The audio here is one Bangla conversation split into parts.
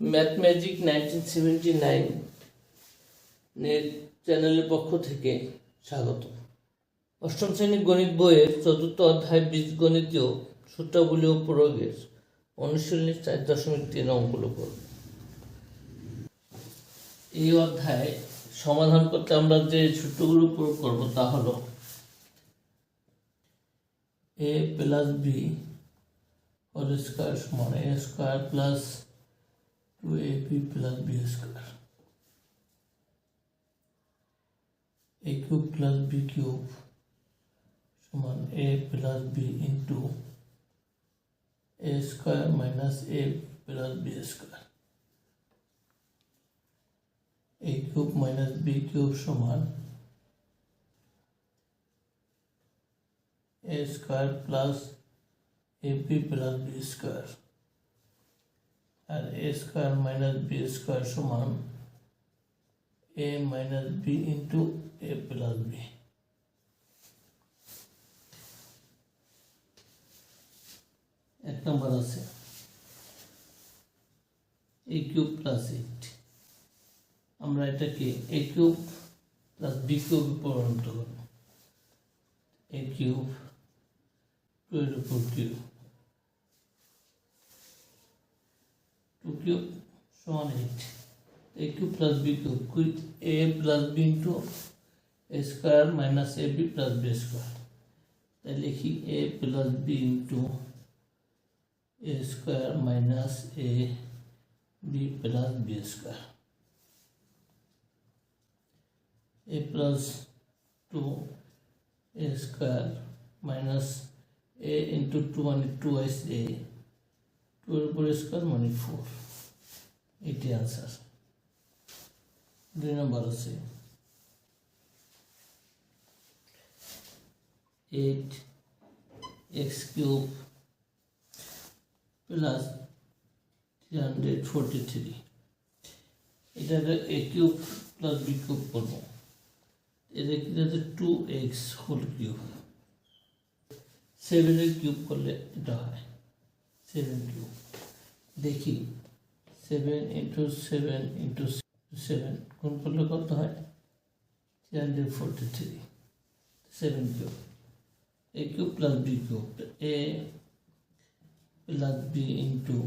ম্যাথ নাইনটিন সেভেন্টি নাইন চ্যানেলের পক্ষ থেকে স্বাগত। অষ্টম শ্রেণির গণিত বইয়ের চতুর্থ অধ্যায় বীজগণিতীয় সূত্রাবলী ও প্রয়োগের অনুশীলনী চার দশমিক তিন অঙ্কগুলো এই অধ্যায় সমাধান করতে আমরা যে সূত্রগুলো প্রয়োগ করব তা হলো a plus b whole square সমান a square plus two a b plus b square a cube plus b cube সমান a plus b into a square minus a plus b square a cube minus b cube সমান a square plus a b plus b square R a square minus b square সমান a minus b into a plus b. এক নম্বর আছে। A cube plus eight. আমরা এটাকে a cube plus b cube পরিণত করব। এ কিউব টু এর উপর কিউব। টু কিউব সমান eight a cube plus b cube with a plus b into a square minus a b plus b square তাই লিখি a plus b into a square minus a b plus b square a plus 2 a square minus a into 2 মানে 2 is a. 2 এর উপর স্কোয়ার মানে 4 এটি আনসার দুই নম্বর আছে eight x cube plus three hundred forty three এটাকে a cube plus b cube করব এটা কি যাতে টু এক্স হোল কিউব সেভেনের কিউব করলে এটা হয়। সেভেন কিউব দেখি। Seven into seven into seven কোন করলে কত হয়? Three hundred forty three seven cube. A cube plus b cube. A plus b into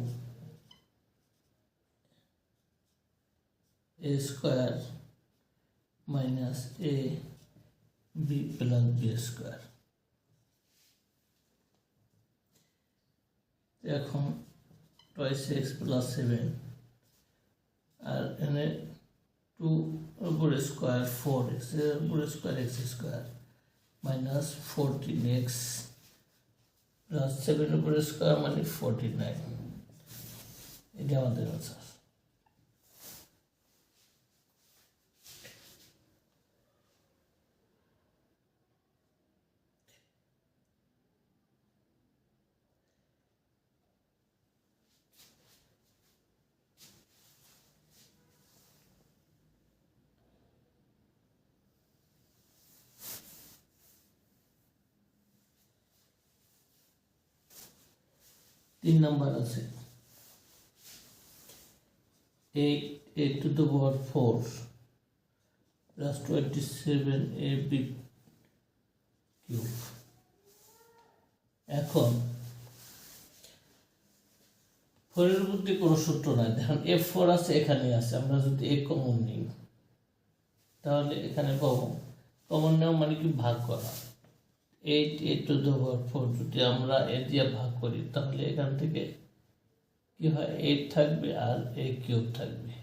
a square minus a b plus b square এখন টয়েস এক্স প্লাস সেভেন আর এনে টু উপর স্কোয়ার ফোর এক্স উপর square x square minus fourteen x plus seven উপর স্কোয়ার মানে ফোরটি নাইন এটা আমাদের আনসার তিন নাম্বার আছে। Eight a to the power four plus twenty seven a b এখন ফোরের মধ্যে কোনো সূত্র নাই। দেখুন এফ ফোর আছে এখানে আছে। আমরা যদি এ কমন নিই, তাহলে এখানে পাবো কমন নেওয়া মানে কি? ভাগ করা। Eight a to the four যদি আমরা এ দিয়ে ভাগ করি, তাহলে এখান থেকে কি হয়? এইট থাকবে আর এ কিউব থাকবে।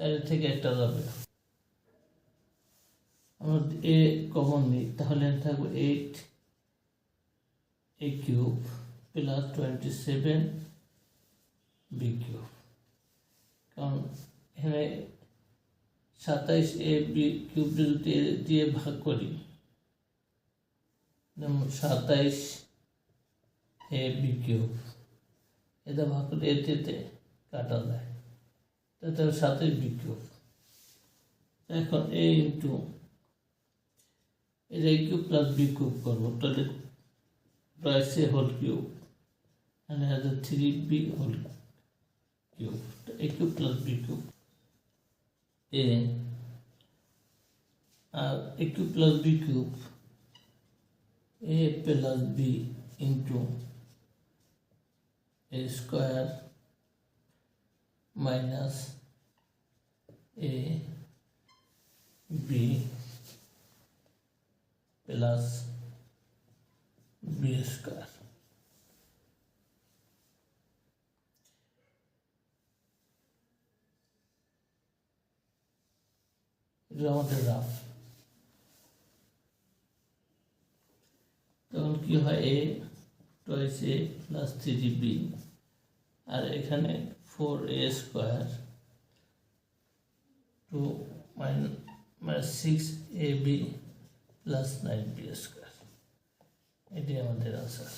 চারের থেকে একটা যাবে। আমরা এ কমন নিই, তাহলে থাকবে eight a cube plus twenty seven b cube. কারণ এখানে সাতাইশ এ বি কিউব যদি দিয়ে ভাগ করি যেমন সাতাইশ এ বি কিউব এটা ভাগ এতে কাটা যায়। তাতে সাতাইশ বি কিউব এখন এ ইন্টু এটা কিউব প্লাস বি কিউব করব। তাহলে price a whole cube. and has a 3b whole cube. A cube plus b cube. A R a cube plus b cube a a plus b into a square minus a b plus b square. Rounded off তখন কি হয় a twice a plus three b আর এখানে four a square two minus six a b plus nine b square এটি আমাদের আনসার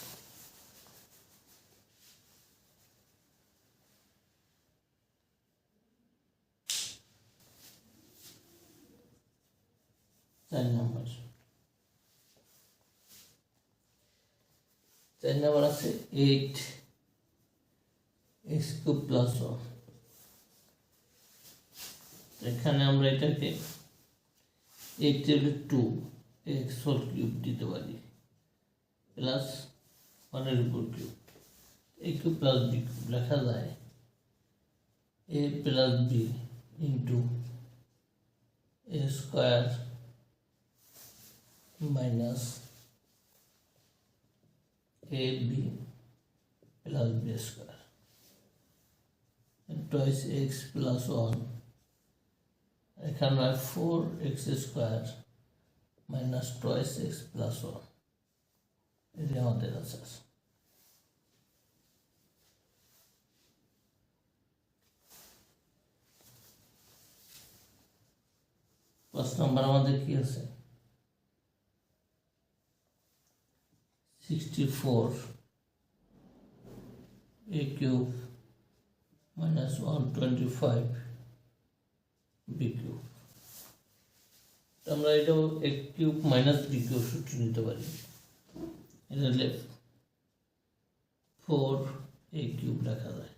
চার নম্বর। চার নম্বর আছে eight x cube plus one এখানে আমরা এটাকে eight table two x whole cube দিতে পারি। প্লাস ওয়ানের উপর cube a plus b cube লেখা যায়। A plus b into a square minus a b plus b square twice x plus one এখানে হয় four x square minus twice x plus one এটি আমাদের আছে পাঁচ নম্বর আমাদের কি আছে sixty four a cube minus one twenty five b cube আমরা এটাও a cube minus b cube সূত্র নিতে পারি। এটা হলে ফোর এ কিউব লেখা যায়।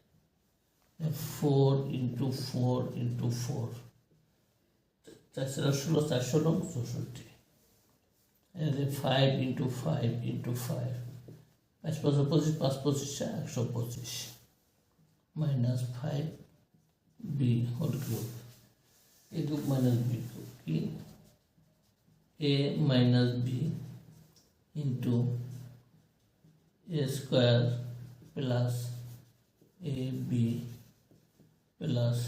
Four into four into four চারশো ষোলো, চারশো নং, চৌষট্টি। এখানে five into five into five পাঁচ পঁচিশ পঁচিশ পাঁচ পঁচিশে একশো পঁচিশ minus five b whole cube a cube minus b cube কি a minus b into a square plus a b plus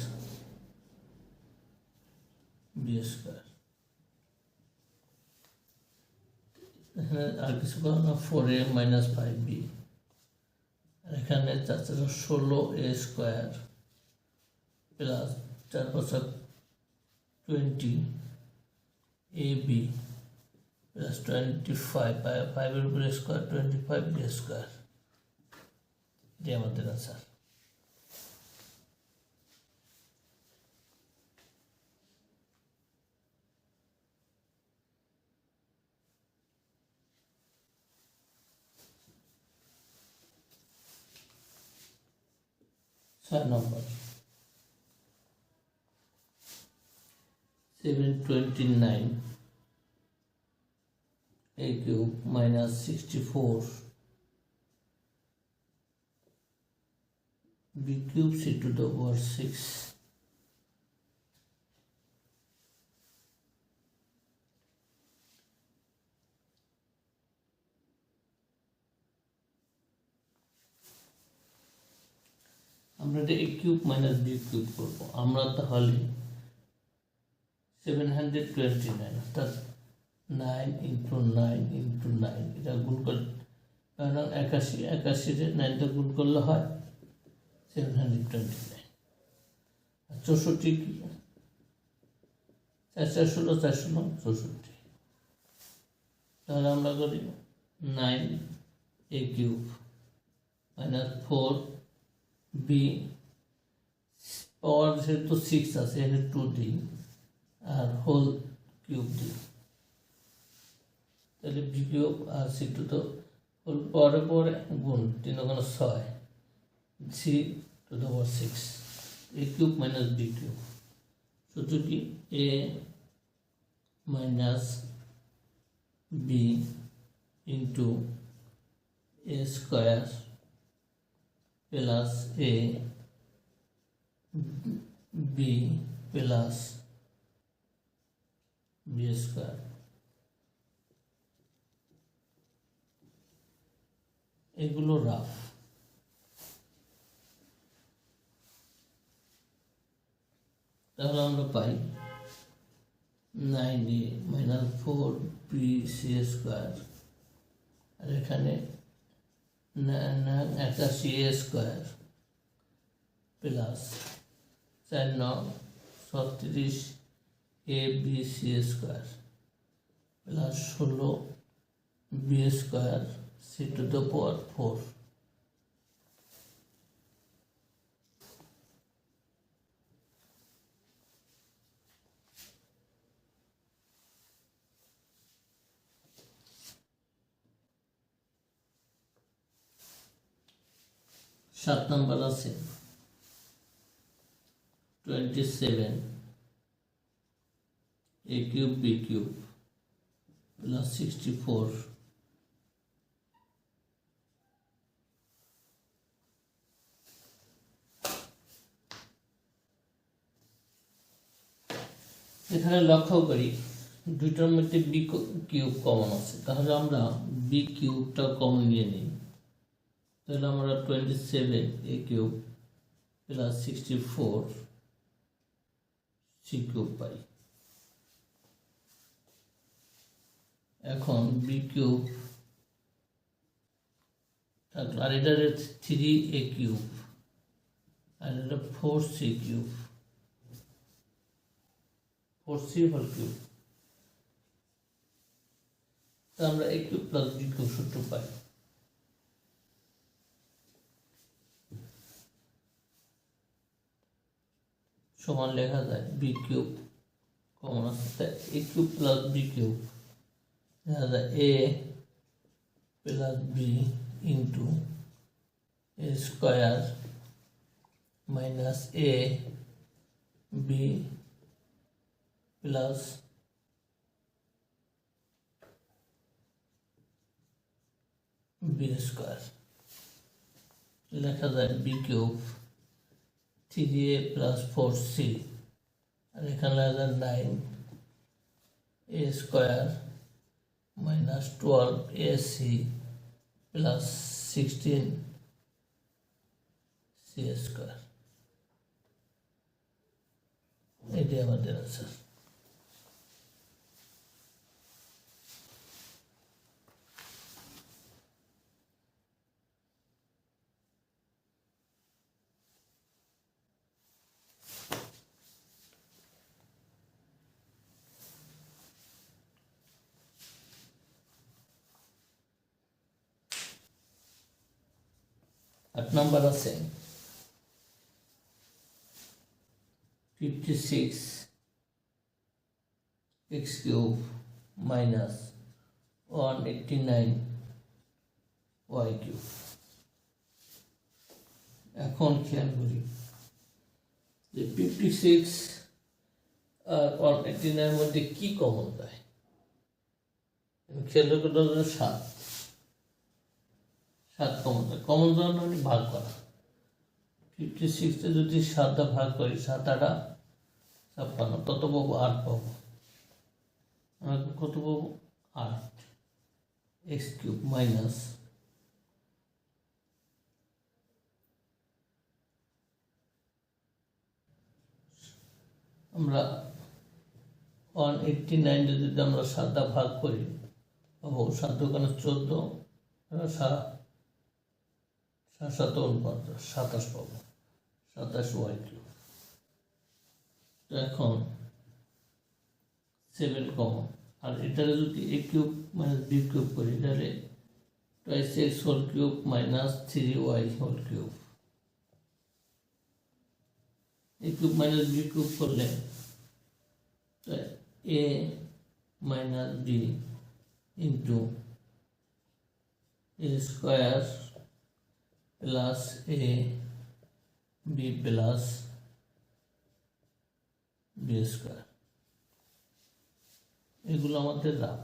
b square না four a minus five b এখানে চার চার ষোলো এ স্কোয়ার প্লাস চার বছর twenty a b plus twenty five ফাইভের উপরে square twenty five b square এটি আমাদের আনসার ছয় নম্বর seven twenty nine a cube minus 64 b cube c to the power 6 আমরা এটা a cube minus b cube করব, আমরা তাহলে সেভেন হান্ড্রেড টোয়েন্টি নাইন অর্থাৎ nine into nine into nine এটা গুণ করলে কারণ একাশি একাশিতে নাইনটা গুণ করলে হয় সেভেন হান্ড্রেড টোয়েন্টি নাইন আর চৌষট্টি কি? চার চার ষোলো চার ষোলো, চৌষট্টি। তাহলে আমরা করি nine a cube minus four b power যেহেতু সিক্স আছে, এখানে টু দিই আর হোল কিউব দিই তাহলে বি কিউব আর সি টু তো হোল পরে পরে গুণ তিন ওখানে ছয় c to the power six a cube minus b cube সূত্র কি? A minus b into a square plus a, b plus b square. এগুলো রাফ। তাহলে আমরা পাই nine a minus four b c square. আর এখানে একাশি এ স্কোয়ার প্লাস চার, ন, ছত্রিশ a b c square plus ষোলো b square c to the power four সাত নম্বর আছে twenty seven a cube b cube plus sixty four এখানে লক্ষ্য করি, দুইটার মধ্যে বি কিউব কমন আছে। তাহলে আমরা বি কিউবটা কমন নিয়ে নিই। তাহলে আমরা twenty seven a cube plus sixty four c পাই। এখন বি কিউব থাকল, আর এটা থ্রি এ কিউব আর এটা four C cube four C whole cube তা আমরা A cube plus B cube সূত্র পাই। समान लेखा जाए B cube common A cube plus b cube लेखा जाए a plus b into a square minus a b plus b square लेखा जाए b cube C D A plus plus 4c Recognize you can 9 a square minus 12 ac plus 16 c square. এটি a আনসার নম্বর আছে? Fifty six x cube minus one eighty nine y cube এখন খেয়াল করি যে ফিফটি সিক্স আর ওয়ান এইটটি নাইনের মধ্যে কি কমন দেয় খেয়াল করতে সাত। সাত কমন দেয় কমন দেওয়ার মানে ভাগ করা। ফিফটি সিক্সে যদি সাতটা ভাগ করি সাত আটা ছাপ্পান্ন, কত পাবো? আট পাবো। কত পাবো? আট। এক্স কিউব মাইনাস আমরা ওয়ান এইটটি নাইন যদি আমরা সাতটা ভাগ করি, পাবো সাত দোকানে চোদ্দ, সাত সাতাশ পাবো, সাতাশ ওয়াই কিউব এখন সেভেন কমন আর এটারে যদি a cube minus b cube করি, তাহলে twice x whole cube minus three y whole cube. A cube minus b cube করলে a minus b into a square plus a, b plus b square. এগুলো আমাদের rough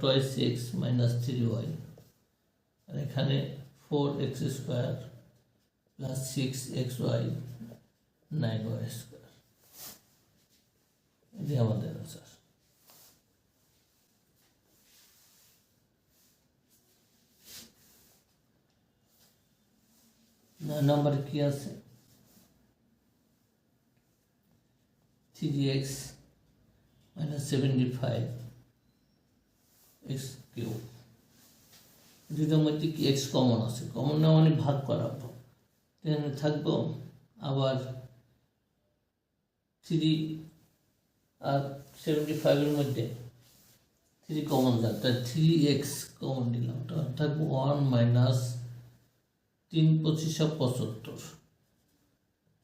twice x minus three y আর এখানে four x square plus six x y nine y square এটি আমাদের আনসার নয় নম্বরে কি আছে? Three x minus seventy five x q দুটোর মধ্যে কি? এক্স কমন আছে। কমন না মানে ভাগ করাবো এখানে থাকব আবার থ্রি আর সেভেন্টি ফাইভের মধ্যে থ্রি কমন যাক। তাই থ্রি এক্স কমন তখন থাকব ওয়ান মাইনাস তিন পঁচিশশো পঁচাত্তর।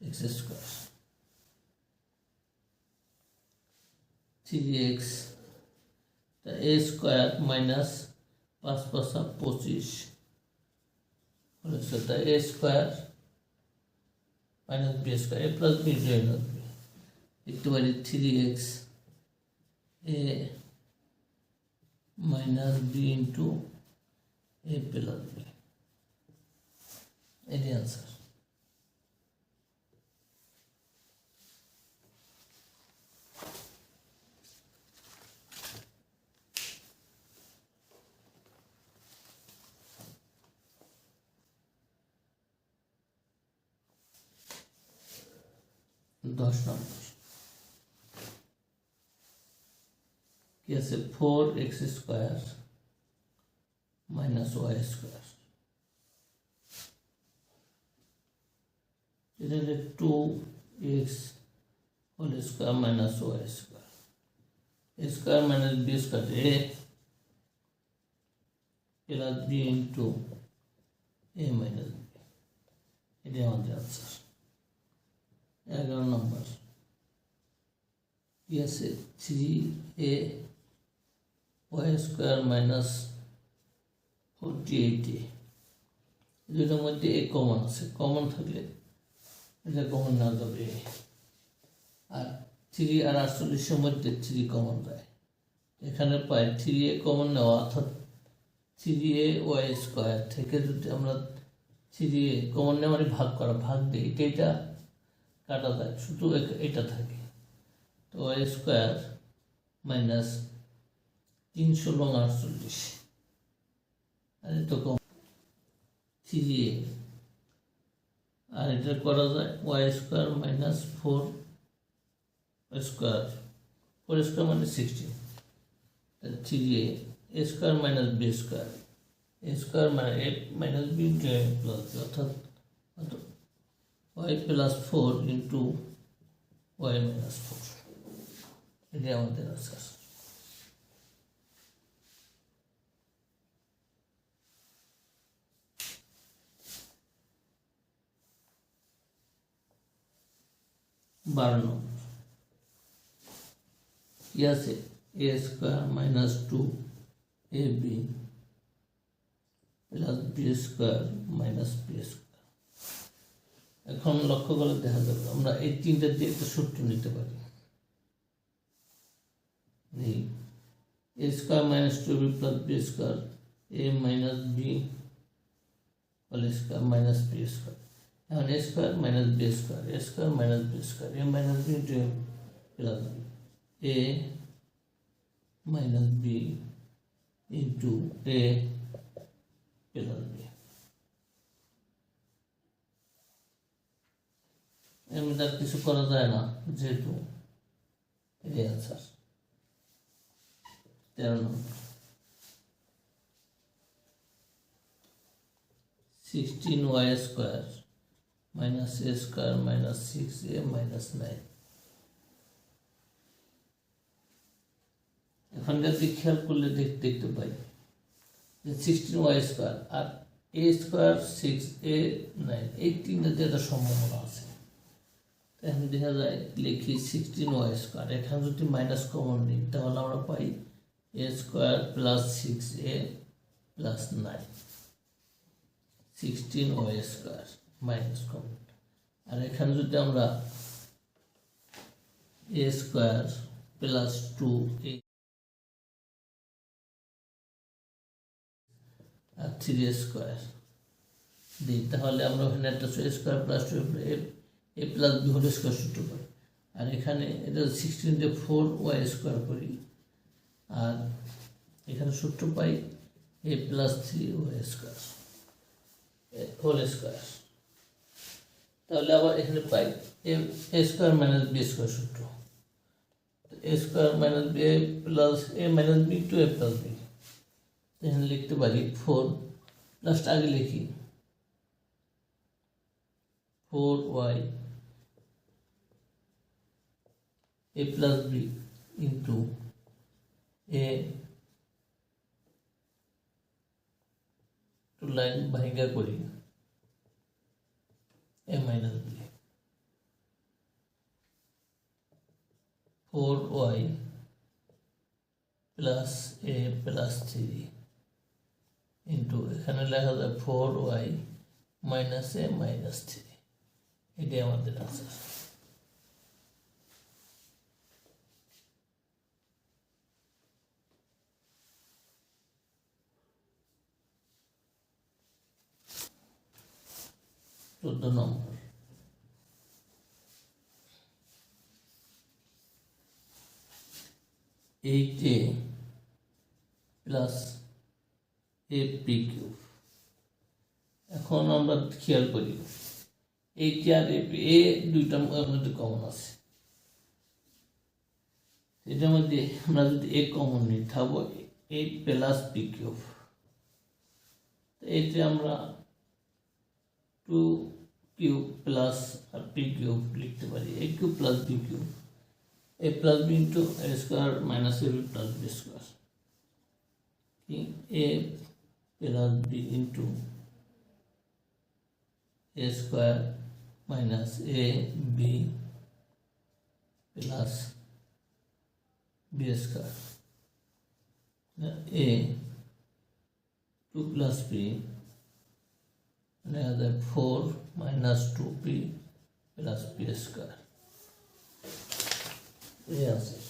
X square three x a square minus পাঁচ পাঁচা পঁচিশ। তা a square minus b square a plus b join হবে লিখতে পারি three x a minus b into a plus b এটি আনসার দশ নম্বর কি আছে four x square minus y square এটা হলে two x whole square minus y square a square minus b square a plus b into a minus b এটি আমাদের আনসার এগারো নম্বর কি আছে three a y square minus forty eight a দুটোর মধ্যে এ কমন আছে কমন থাকলে এটা কমন না যাবে আর থ্রি আর আটচল্লিশের মধ্যে থ্রি কমন দেয় এখানে পাই থ্রি এ কমন নেওয়া, অর্থাৎ থ্রি এ ওয়াই স্কোয়ার থেকে যদি আমরা থ্রি এ কমন নেওয়া মানে ভাগ করা, ভাগ দিই এটা এটা কাটা যায়, শুধু এটা থাকে। তো ওয়াই স্কোয়ার মাইনাস তিনশো লং আটচল্লিশ। আর এটা কম থ্রি এ আর এটা করা যায় y square minus four square four square মানে sixteen three a a square minus b square a square মানে এ মাইনাস বি প্লাস অর্থাৎ y plus four into y minus four এটি আমাদের আনসার নম্বর কি আছে? A square minus two a b plus b square minus b square এখন লক্ষ্য করে দেখা যাবে আমরা এই তিনটা দিয়ে একটা সূত্র নিতে পারি। নেই। A square minus two b plus b square a minus b whole square minus b square এখন a square minus b square a square minus b square a minus b into a plus b a minus b into a plus b এমনি তার কিছু করা যায় না যেহেতু এটাই আনসার তেরো number sixteen y square a square minus six a minus nine এখানকার দিক খেয়াল করলে দেখ দেখতে পাই যে sixteen y square R a square six a nine এই তিনটাতে একটা সম্ভাবনা আছে। এখন দেখা যায় লিখি সিক্সটিন ওয়াই স্কোয়ার এখানে যদি মাইনাস কমন নিই, তাহলে আমরা পাই a square plus six a plus nine sixteen y square minus common আর এখানে যদি আমরা a square plus two a R three square দিই, তাহলে আমরা ওখানে একটা square plus two a plus b whole square সূত্র পাই আর এখানে এটা সিক্সটিন দিয়ে ফোর ওয়াই স্কোয়ার করি। আর এখানে সূত্র পাই a plus three y square whole square তাহলে আবার এখানে পাই। A square minus b square সূত্র। A square minus b a plus a minus b two a plus b এখানে লিখতে পারি ফোর লাস্ট আগে লিখি। Four y a plus b into a two line ভাঙ্গা করি। A minus b four y plus a plus three into এখানে লেখা যায় four y minus a minus three এটাই আমাদের আনসার চোদ্দ নম্বর। Eight a plus a p cube এখন আমরা খেয়াল করি, এইট আর এ এ দুইটা মধ্যে কমন আছে। এটার মধ্যে আমরা যদি এ কমন নিই থাকব এইট প্লাস পি কিউব এইটে আমরা টু কিউব প্লাস আর পি কিউব লিখতে পারি a cube plus b cube a plus b into a square minus a b plus b square a plus b into a square minus a b plus b square a two plus p Now four minus 2p plus p square. Yes,